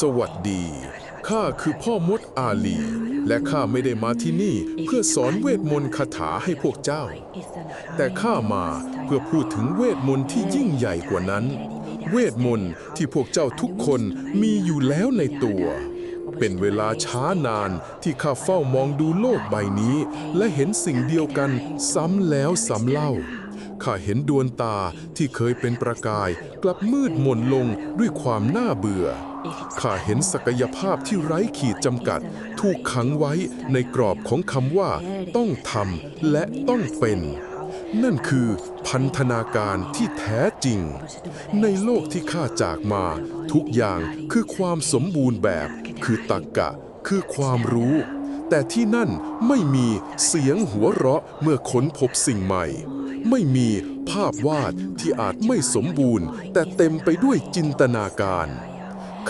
สวัสดี ข้าคือพ่อมดอาลี และข้าไม่ได้มาที่นี่เพื่อสอนเวทมนต์คาถาให้พวกเจ้า แต่ข้ามาเพื่อพูดถึงเวทมนต์ที่ยิ่งใหญ่กว่านั้น เวทมนต์ที่พวกเจ้าทุกคนมีอยู่แล้วในตัว เป็นเวลาช้านานที่ข้าเฝ้ามองดูโลกใบนี้ และเห็นสิ่งเดียวกันซ้ำแล้วซ้ำเล่า ข้าเห็นดวงตาที่เคยเป็นประกาย กลับมืดมนลงด้วยความน่าเบื่อ ข้าเห็นศักยภาพที่ไร้ขีดจำกัด ถูกขังไว้ในกรอบของคำว่า ต้องทำและต้องเป็น นั่นคือพันธนาการที่แท้จริง ในโลกที่ข้าจากมา ทุกอย่างคือความสมบูรณ์แบบ คือตรรกะ คือความรู้ แต่ที่นั่นไม่มีเสียงหัวเราะเมื่อค้นพบสิ่งใหม่ ไม่มีภาพวาดที่อาจไม่สมบูรณ์ แต่เต็มไปด้วยจินตนาการ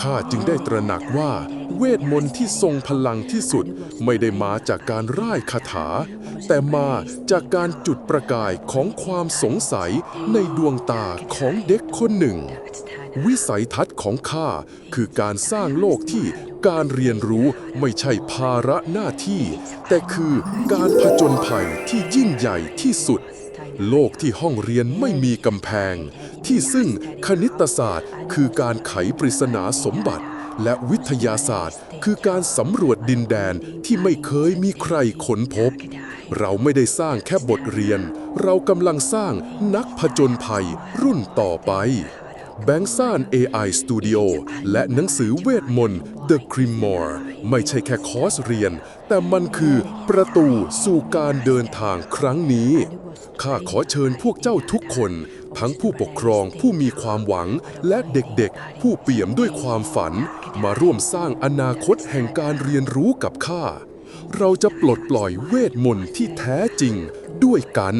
ข้าจึงได้ตระหนักว่า เวทมนต์ที่ทรงพลังที่สุดไม่ได้มาจากการร่ายคาถา แต่มาจากการจุดประกายของความสงสัยในดวงตาของเด็กคนหนึ่ง วิสัยทัศน์ของข้าคือการสร้างโลกที่ การเรียนรู้ไม่ใช่ภาระหน้าที่ แต่คือการผจญภัยที่ยิ่งใหญ่ที่สุด โลกที่ห้องเรียนไม่มีกำแพง ที่ซึ่งคณิตศาสตร์ คือการไขปริศนาสมบัติ และวิทยาศาสตร์ คือการสำรวจดินแดนที่ไม่เคยมีใครค้นพบ เราไม่ได้สร้างแค่บทเรียน เรากำลังสร้างนักผจญภัยรุ่นต่อไป แบงค์ซ่าน AI Studio และหนังสือเวทมนต์ The Grimore ไม่ใช่แค่คอร์สเรียน แต่มันคือประตูสู่การเดินทางครั้งนี้ ข้าขอเชิญพวกเจ้าทุกคน ทั้งผู้ปกครองผู้มีความหวัง และเด็กๆ ผู้เปี่ยมด้วยความฝัน มาร่วมสร้างอนาคตแห่งการเรียนรู้กับข้า เราจะปลดปล่อยเวทมนต์ที่แท้จริงด้วยกัน